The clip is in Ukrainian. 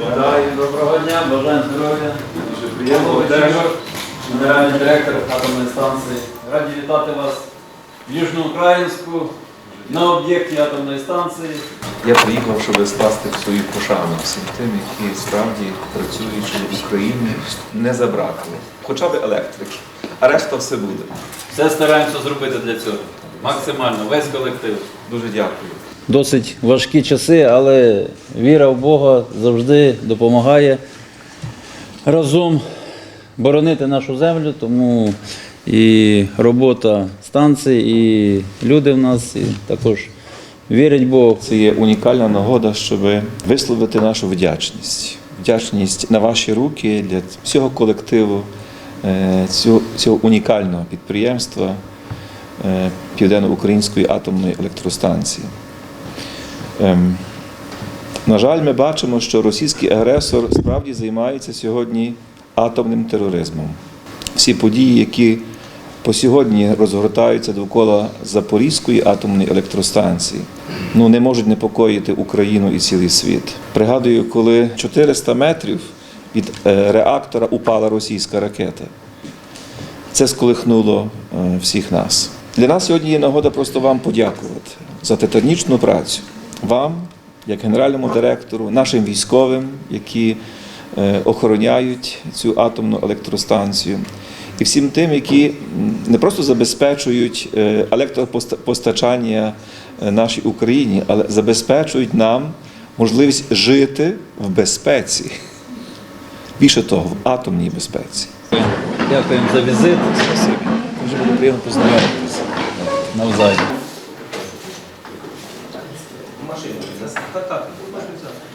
Доброго дня, бажаємо здоров'я. Дуже приємно. Генеральний директор атомної станції. Раді вітати вас в Южноукраїнську на об'єкті атомної станції. Я приїхав, щоб скласти свою пошану всім тим, які справді працюючи в Україні, не забракли. Хоча б електрики. А решта все буде. Все стараємося зробити для цього. Максимально, весь колектив. Дуже дякую. Досить важкі часи, але віра в Бога завжди допомагає разом боронити нашу землю, тому і робота станції, і люди в нас і також вірять в Бога. Це є унікальна нагода, щоб висловити нашу вдячність. Вдячність на ваші руки для всього колективу е, цього, цього унікального підприємства е, Південно-Української атомної електростанції. Ем, На жаль, ми бачимо, що російський агресор справді займається сьогодні атомним тероризмом. Всі події, які по сьогодні розгортаються довкола Запорізької атомної електростанції, ну не можуть непокоїти Україну і цілий світ. Пригадую, коли 400 метрів від е, реактора упала російська ракета. Це сколихнуло е, всіх нас. Для нас сьогодні є нагода просто вам подякувати за титанічну працю. Вам, як генеральному директору, нашим військовим, які е, охороняють цю атомну електростанцію, і всім тим, які не просто забезпечують е, електропостачання е, нашій Україні, але забезпечують нам можливість жити в безпеці. Більше того, в атомній безпеці. Дякуємо за візит. Дуже було приємно познайомитися. Навзаєм. Машину. Так, так, машину.